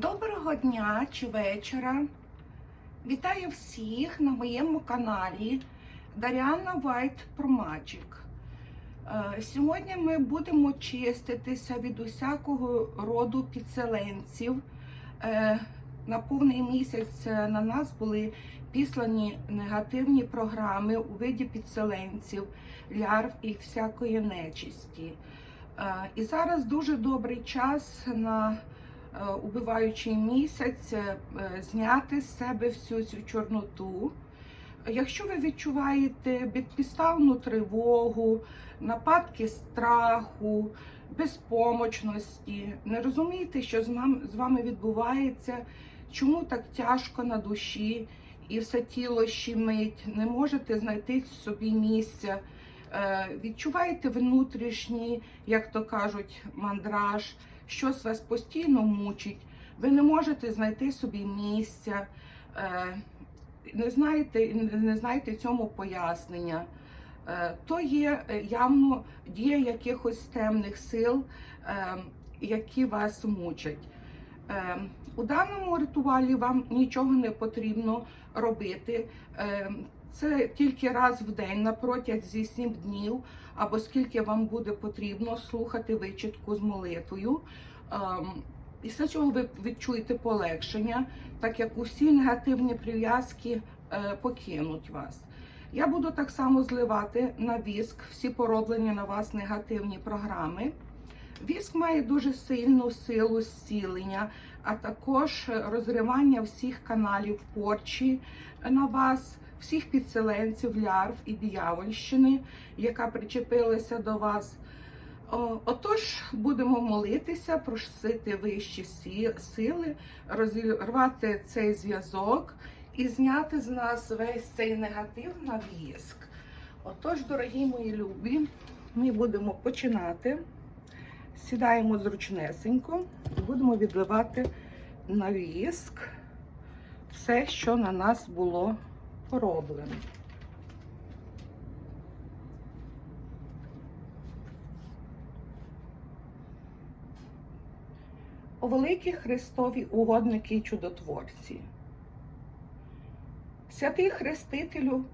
Доброго дня чи вечора. Вітаю всіх на моєму каналі Даріана White Pro Magic. Е, Сьогодні ми будемо чиститися від усякого роду підселенців. Е, На повний місяць е, на нас були післані негативні програми у виді підселенців, лярв і всякої нечисті. І зараз дуже добрий час на убиваючий місяць е, е, зняти з себе всю цю чорноту. Якщо ви відчуваєте безпідставну тривогу, нападки страху, безпомочності, не розумієте, що з вами відбувається, чому так тяжко на душі і все тіло щемить, не можете знайти собі місця, е, відчуваєте внутрішній, як то кажуть, мандраж, щось вас постійно мучить, ви не можете знайти собі місця. е, не знаєте, не знаєте цьому пояснення, е, то є е, явно дія якихось темних сил, які вас мучать. У даному ритуалі вам нічого не потрібно робити. Це тільки раз в день на протязі сім днів, або скільки вам буде потрібно слухати вичитку з молитвою. Ем, Після цього ви відчуєте полегшення, так як усі негативні прив'язки е, покинуть вас. Я буду так само зливати на віск всі пороблені на вас негативні програми. Віск має дуже сильну силу зцілення, а також розривання всіх каналів порчі на вас, всіх підселенців, лярв і диявольщини, яка причепилася до вас. Отож, будемо молитися, просити вищі сили, розірвати цей зв'язок і зняти з нас весь цей негатив на віск. Отож, дорогі мої любі, ми будемо починати. Сідаємо зручнесенько і будемо відливати на віск все, що на нас було пороблено. О великі Христові угодники і чудотворці, святий Хрестителю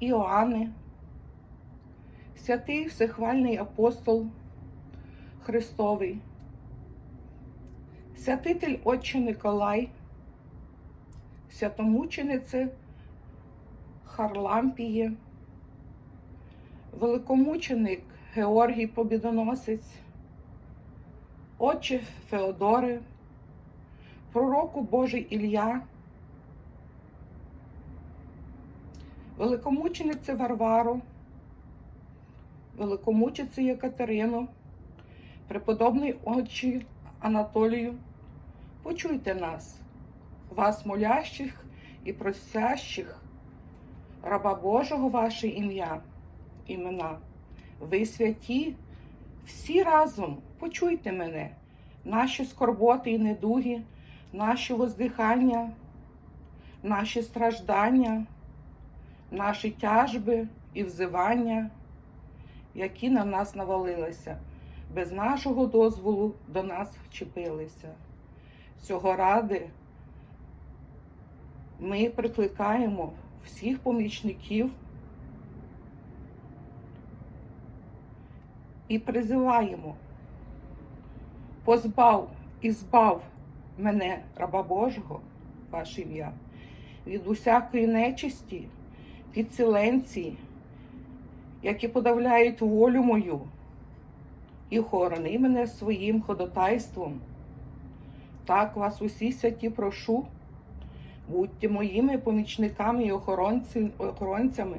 Іоанне, святий Всехвальний апостол Христовий, святитель Отче Николай, святомученице Харлампіє, великомученик Георгій Побідоносець, Отче Феодоре, пророку Божий Ілля, великомучениця Варвару, великомучениця Єкатерину, преподобний Отчі Анатолію, почуйте нас, вас молящих і просящих, раба Божого ваше ім'я, імена, ви святі, всі разом. Почуйте мене, наші скорботи і недуги, наші воздихання, наші страждання, наші тяжби і взивання, які на нас навалилися, без нашого дозволу до нас вчепилися. Цього ради ми прикликаємо всіх помічників і призиваємо, позбав і збав мене, раба Божого, ваше ім'я, від усякої нечисті, підселенці, які подавляють волю мою, і охорони мене своїм ходатайством. Так вас усі святі прошу, будьте моїми помічниками і охоронцями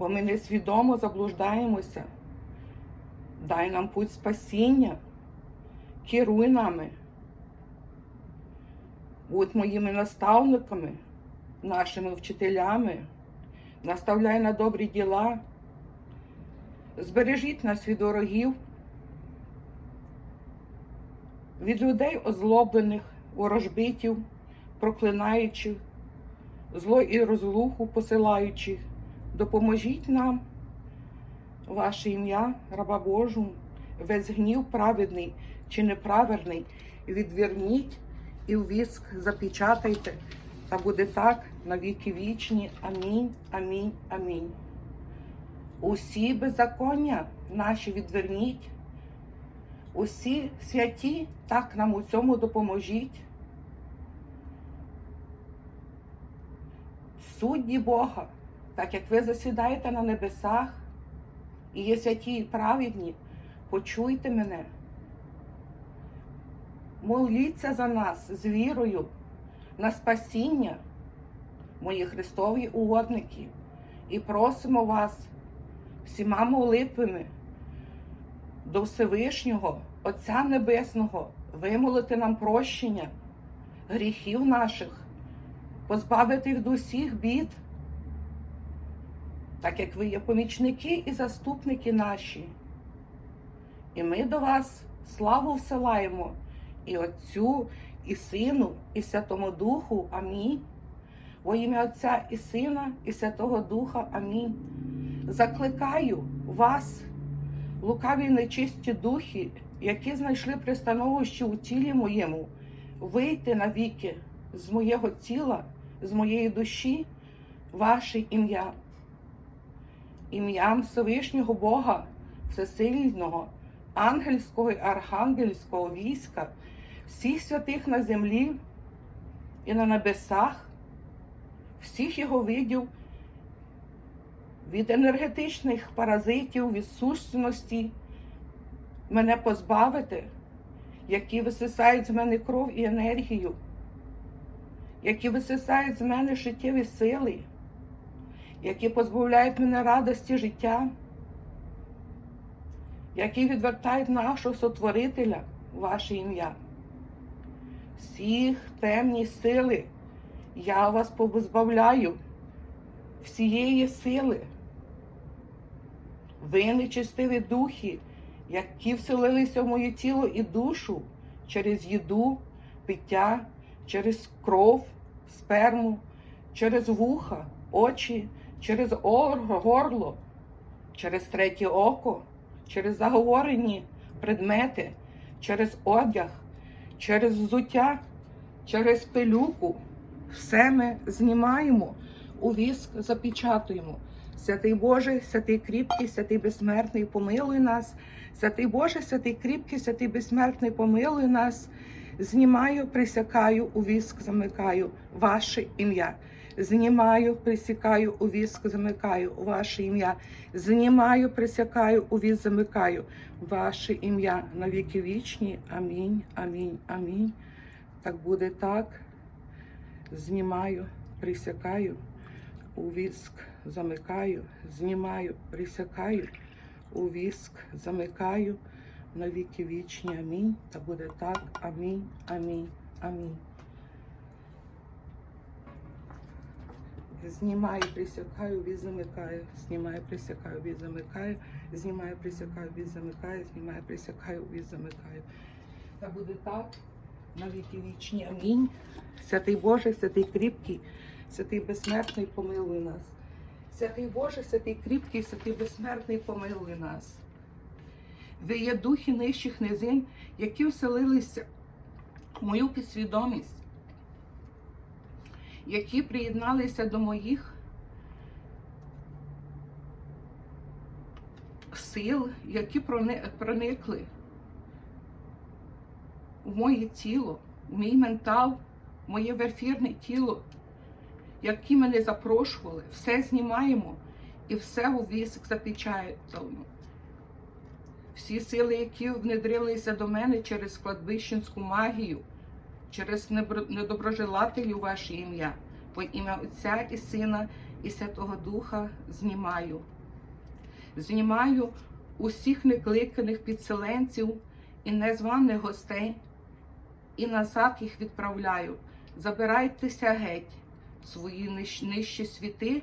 бо ми несвідомо заблуждаємося. Дай нам путь спасіння, керуй нами, будь моїми наставниками, нашими вчителями, наставляй на добрі діла, збережіть нас від ворогів, від людей озлоблених, ворожбитів, проклинаючих, зло і розлуху посилаючих. Допоможіть нам, ваше ім'я, раба Божу, весь гнів праведний чи неправедний, відверніть і в віск запечатайте, та буде так на віки вічні. Амінь, амінь, амінь. Усі беззаконня наші відверніть, усі святі, так нам у цьому допоможіть. Судді Бога, так як ви засідаєте на небесах і є святі і праведні, почуйте мене. Моліться за нас з вірою на спасіння, мої Христові угодники, і просимо вас всіма молитвами до Всевишнього, Отця Небесного, вимолити нам прощення гріхів наших, позбавити від усіх бід, так як ви є помічники і заступники наші. І ми до вас славу всилаємо і Отцю, і Сину, і Святому Духу. Амінь. Во ім'я Отця і Сина, і Святого Духа. Амінь. Закликаю вас, лукаві нечисті духи, які знайшли пристановище у тілі моєму, вийти навіки з моєго тіла, з моєї душі, ваше ім'я. Ім'ям Всевишнього Бога, Всесильного, ангельського і архангельського війська, всіх святих на землі і на небесах, всіх його видів від енергетичних паразитів, від сущності, мене позбавити, які висисають з мене кров і енергію, які висисають з мене життєві сили, які позбавляють мене радості життя, які відвертають нашого сотворителя, ваше ім'я. Всіх темні сили, я вас позбавляю всієї сили. Ви нечистиві духи, які вселилися в моє тіло і душу через їду, пиття, через кров, сперму, через вуха, очі, через горло, через третє око, через заговорені предмети, через одяг, через взуття, через пилюку. Все ми знімаємо, у віск запечатуємо. Святий Боже, святий кріпкий, святий безсмертний, помилуй нас. Святий Боже, святий кріпкий, святий безсмертний, помилуй нас. Знімаю, присякаю, у віск замикаю ваше ім'я. Знімаю, присікаю, у віск замикаю ваше ім'я. Знімаю, присякаю, у віск замикаю ваше ім'я на віки вічні. Амінь, амінь, амінь. Так буде так. Знімаю, присякаю, у віск замикаю, знімаю, присякаю, у віск замикаю на віки вічні. Амінь. Та буде так. Амінь, амінь, амінь. Знімаю, присякаю, віз замикаю, знімаю, присякаю, віз замикаю, знімаю, присякаю, віз замикаю, знімаю, присякаю, віз замикаю. Та буде так на віки вічні. Амінь. Святий Боже, святий кріпкий, святий безсмертний, помилуй нас. Святий Боже, святий кріпкий, святий безсмертний, помилуй нас. Ви є духи нижчих низин, які вселилися в мою підсвідомість, які приєдналися до моїх сил, які проникли в моє тіло, в мій ментал, в моє верфірне тіло, які мене запрошували, все знімаємо і все у віск запечатуємо. Всі сили, які внедрилися до мене через кладбищенську магію, через недоброжелателів ваше ім'я, по ім'я Отця і Сина і Святого Духа знімаю. Знімаю усіх некликаних підселенців і незваних гостей, і назад їх відправляю. Забирайтеся геть, свої нижчі світи.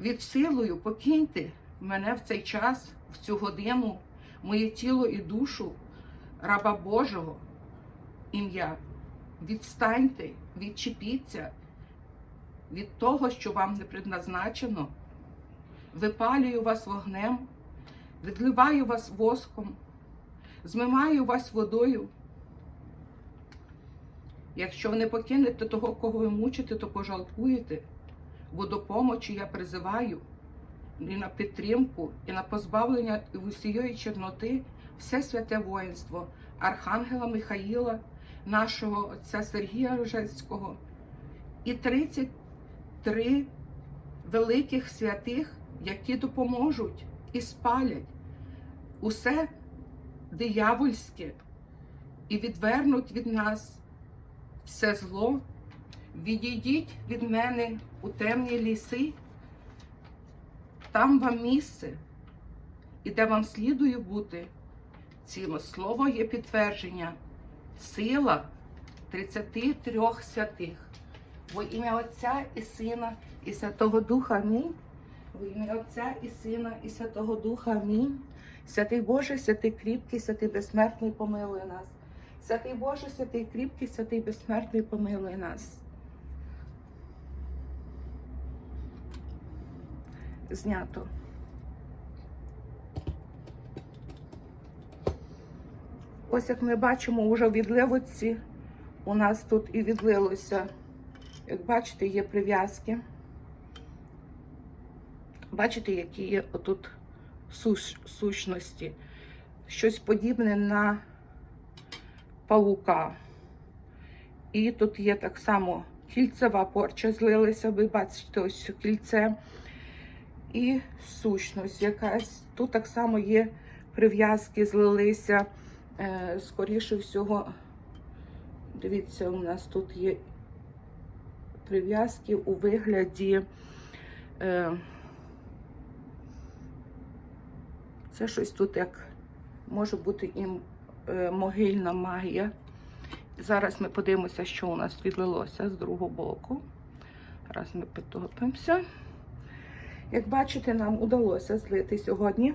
Від силою покиньте мене в цей час, в цю годину, моє тіло і душу, раба Божого ім'я. Відстаньте, відчепіться від того, що вам не предназначено. Випалюю вас вогнем, відливаю вас воском, змиваю вас водою. Якщо ви не покинете того, кого ви мучите, то пожалкуєте, бо до помочі я призиваю і на підтримку, і на позбавлення усієї чорноти все святе воїнство, Архангела Михаїла, нашого отця Сергія Рожецького і 33 великих святих, які допоможуть і спалять усе диявольське і відвернуть від нас все зло. Відійдіть від мене у темні ліси, там вам місце, і де вам слідує бути. Ціле слово є підтвердження, сила 33 святих. Во ім'я Отця і Сина, і Святого Духа Амінь. Во ім'я Отця і Сина, і Святого Духа Амінь. Святий Боже, святий кріпкий, святий безсмертний, помилуй нас. Святий Боже, святий кріпкий, святий безсмертний, помилуй нас. Знято. Ось як ми бачимо, вже в відливоці у нас тут і відлилося. Як бачите, є прив'язки. Бачите, які є отут сущності. Щось подібне на паука. І тут є так само кільцева порча злилася, ви бачите, ось кільце. І сущність якась. Тут так само є прив'язки, злилися. Е, скоріше всього, дивіться, у нас тут є прив'язки у вигляді. Е, це щось тут як може бути і е, могильна магія. Зараз ми подивимося, що у нас відлилося з другого боку. Зараз ми підтопимося. Як бачите, нам удалося злити сьогодні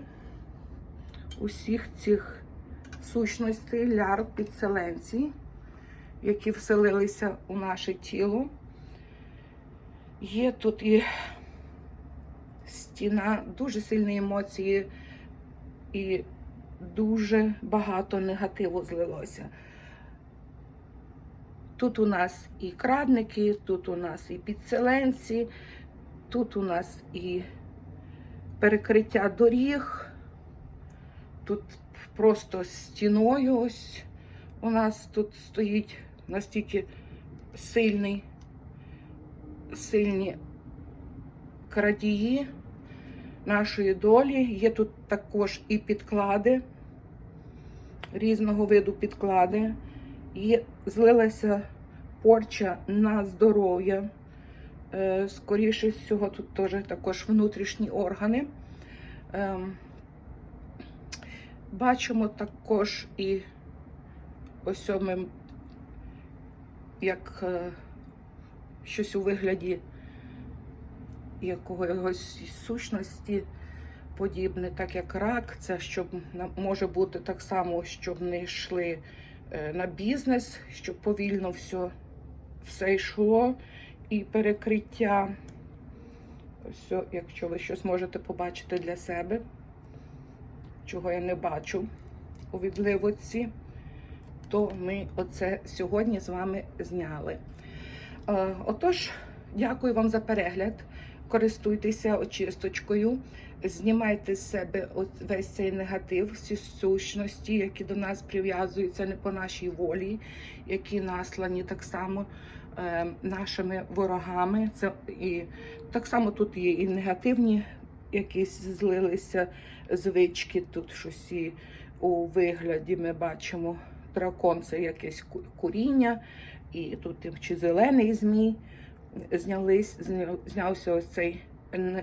усіх цих сущностей, лярв, підселенцій, які вселилися у наше тіло. Є тут і стіна, дуже сильні емоції, і дуже багато негативу злилося. Тут у нас і крадники, тут у нас і підселенці, тут у нас і перекриття доріг, тут просто стіною ось у нас тут стоїть настільки сильний, сильні крадії нашої долі. Є тут також і підклади, різного виду підклади. І злилася порча на здоров'я. Е, Скоріше всього, тут теж також внутрішні органи. Ем, Бачимо також і ось як е, щось у вигляді якогось сущності подібне, так як рак, це щоб може бути так само, щоб не йшли е, на бізнес, щоб повільно все, все йшло і перекриття. Ось, якщо ви щось можете побачити для себе, чого я не бачу у відливоці, то ми оце сьогодні з вами зняли. Е, Отож, дякую вам за перегляд. Користуйтеся очисточкою, знімайте з себе от весь цей негатив, всі сущності, які до нас прив'язуються не по нашій волі, які наслані так само е, нашими ворогами. Це і так само тут є і негативні якісь злилися звички. Тут щось і у вигляді ми бачимо дракон, це якесь куріння, і тут чи зелений змій знялись, знявся ось цей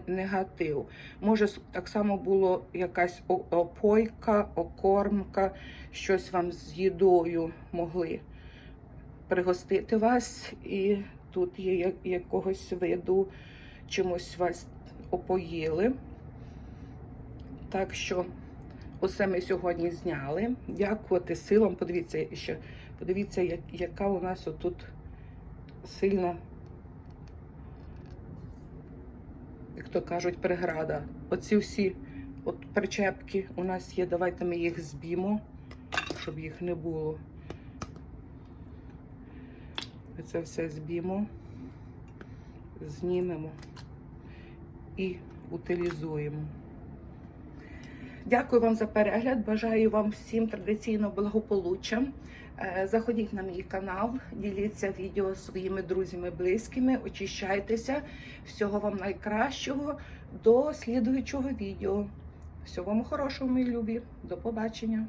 негатив. Може, так само було якась опойка, окормка, щось вам з їдою могли пригостити вас, і тут є якогось виду, чимось вас опоїли. Так що усе ми сьогодні зняли. Дякувати силам. Подивіться ще, подивіться, яка у нас отут сильна як то кажуть, преграда. Оці всі От причепки у нас є, давайте ми їх зб'ємо, щоб їх не було. Ми це все зб'ємо, знімемо і утилізуємо. Дякую вам за перегляд. Бажаю вам всім традиційно благополуччя. Е, Заходіть на мій канал, діліться відео з своїми друзями, близькими, очищайтеся. Всього вам найкращого. До слідуючого відео. Всього вам хорошого, мої любі. До побачення.